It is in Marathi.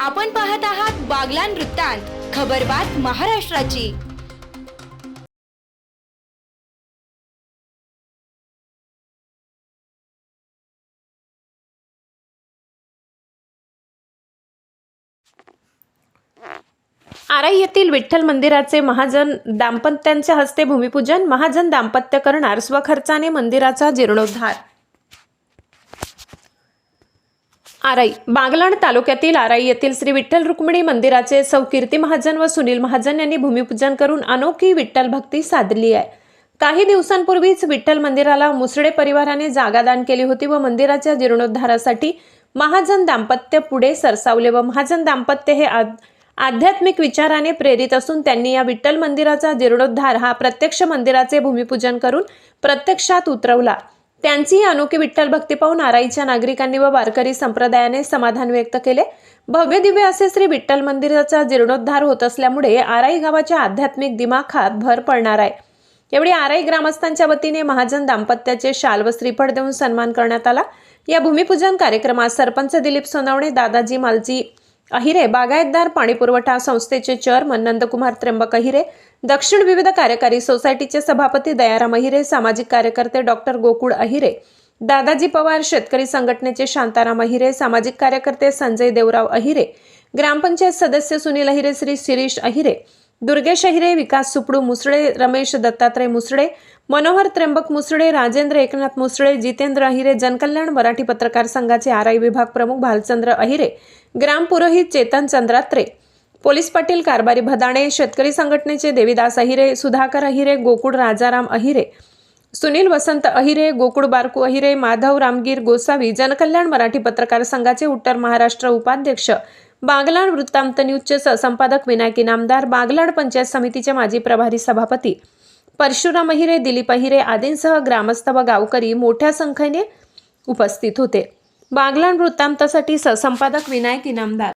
आपण पाहत आहात बागलान वृत्तांत खबरबात महाराष्ट्राची. आराई येथील विठ्ठल मंदिराचे महाजन दाम्पत्यांच्या हस्ते भूमिपूजन महाजन दाम्पत्य करणार स्वखर्चाने मंदिराचा जीर्णोद्धार. आराई. बागलाण तालुक्यातील आराई येथील श्री विठ्ठल रुक्मिणी मंदिराचे सौ कीर्ती महाजन व सुनील महाजन यांनी भूमिपूजन करून अनोखी विठ्ठल भक्ती साधली आहे. काही दिवसांपूर्वीच विठ्ठल मंदिराला मुसळे परिवाराने जागा दान केली होती व मंदिराच्या जीर्णोद्धारासाठी महाजन दाम्पत्य पुढे सरसावले व महाजन दाम्पत्य हे आद- आध्यात्मिक विचाराने प्रेरित असून त्यांनी या विठ्ठल मंदिराचा जीर्णोद्धार हा प्रत्यक्ष मंदिराचे भूमिपूजन करून प्रत्यक्षात उतरवला. त्यांची ही अनोखी विठ्ठल भक्ती पाहून आराईच्या नागरिकांनी व वारकरी संप्रदायाने समाधान व्यक्त केले. भव्य दिव्य असे श्री विठ्ठल मंदिराचा जीर्णोद्धार होत असल्यामुळे आराई गावाच्या आध्यात्मिक दिमाखात भर पडणार आहे. यावेळी आराई ग्रामस्थांच्या वतीने महाजन दाम्पत्याचे शाल व श्रीफळ देऊन सन्मान करण्यात आला. या भूमिपूजन कार्यक्रमात सरपंच दिलीप सोनवणे दादाजी मालजी अहिरे बागायतदार पाणीपुरवठा संस्थेचे चेअरमन नंदकुमार त्र्यंबक अहिरे दक्षिण विविध कार्यकारी सोसायटीचे सभापती दयाराम अहिरे सामाजिक कार्यकर्ते डॉक्टर गोकुळ अहिरे दादाजी पवार शेतकरी संघटनेचे शांताराम अहिरे सामाजिक कार्यकर्ते संजय देवराव अहिरे ग्रामपंचायत सदस्य सुनील अहिरे श्री शिरीष अहिरे दुर्गेश अहिरे विकास सुपडू मुसळे रमेश दत्तात्रय मुसळे मनोहर त्र्यंबक मुसळे राजेंद्र एकनाथ मुसळे जितेंद्र अहिरे जनकल्याण मराठी पत्रकार संघाचे आराई विभाग प्रमुख भालचंद्र अहिरे ग्राम पुरोहित चेतन चंद्रात्रे पोलीस पाटील कारभारी भदाणे शेतकरी संघटनेचे देवीदास अहिरे सुधाकर अहिरे गोकुळ राजाराम अहिरे सुनील वसंत अहिरे गोकुळ बारकू अहिरे माधव रामगीर गोसावी जनकल्याण मराठी पत्रकार संघाचे उत्तर महाराष्ट्र उपाध्यक्ष बागलाड वृत्तांत न्यूजचे संपादक विनायक इनामदार बागलाड पंचायत समितीचे माजी प्रभारी सभापती परशुराम अहिरे दिलीप अहिरे आदींसह ग्रामस्थ व गावकरी मोठ्या संख्येने उपस्थित होते. बागलाण वृत्तांतासाठी सहसंपादक विनायक इनामदार